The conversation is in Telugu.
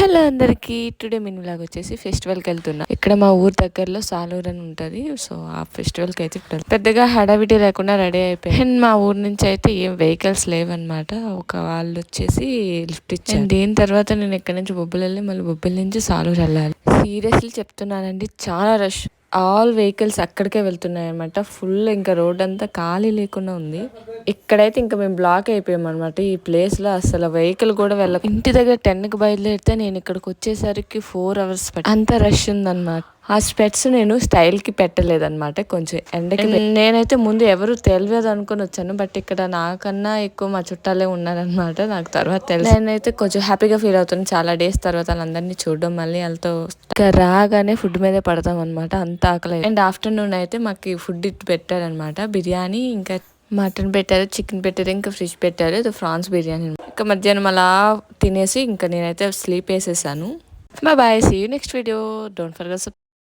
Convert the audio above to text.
హలో అందరికీ టుడే మినీ లాగా వచ్చేసి ఫెస్టివల్కి వెళ్తున్నా. ఇక్కడ మా ఊరు దగ్గరలో సాలూర్ అని ఉంటుంది. సో ఆ ఫెస్టివల్కి అయితే ఇప్పుడు పెద్దగా హడావిడి లేకుండా రెడీ అయిపోయి. అండ్ మా ఊరు నుంచి అయితే ఏం వెహికల్స్ లేవన్నమాట. ఒక వాళ్ళు వచ్చేసి లిఫ్ట్ ఇచ్చారు. దీని తర్వాత నేను ఇక్కడ నుంచి బొబ్బులు వెళ్ళి మళ్ళీ బొబ్బుల నుంచి సాలూరు వెళ్ళాలి. సీరియస్లీ చెప్తున్నానండి చాలా రష్ ఆల్ వెహికల్స్ అక్కడికే వెళ్తున్నాయి అనమాట ఫుల్ ఇంకా రోడ్ అంతా ఖాళీ లేకుండా ఉంది. ఇక్కడైతే ఇంకా మేము బ్లాక్ అయిపోయాం అనమాట ఈ ప్లేస్లో అసలు వెహికల్ కూడా వెళ్ళ ఇంటి దగ్గర టెన్కి బయలుదేరితే నేను ఇక్కడికి వచ్చేసరికి ఫోర్ అవర్స్ అంత రష్ ఉందన్నమాట. ఆ స్పెట్స్ నేను స్టైల్కి పెట్టలేదనమాట పెట్టలేదన్నమాట కొంచెం ఎండకి నేనైతే ముందు ఎవరు తెలియదు అనుకుని వచ్చాను బట్ ఇక్కడ నాకన్నా ఎక్కువ మా చుట్టాలే ఉన్నారనమాట నాకు తర్వాత తెలుసు. నేనైతే కొంచెం హ్యాపీగా ఫీల్ అవుతాను చాలా డేస్ తర్వాత వాళ్ళందరినీ చూడడం మళ్ళీ వాళ్ళతో రాగానే ఫుడ్ మీదే పడతాం అనమాట అంత ఆకలి అండ్ ఆఫ్టర్నూన్ అయితే మాకు ఫుడ్ ఇట్టు పెట్టారనమాట బిర్యానీ ఇంకా మటన్ పెట్టారు చికెన్ పెట్టారు ఇంకా ఫిష్ పెట్టారు ఇది ఫ్రాన్స్ బిర్యానీ ఇంకా మధ్యాహ్నం అలా తినేసి ఇంకా నేనైతే స్లీప్ వేసేసాను. Bye see you next video don't forget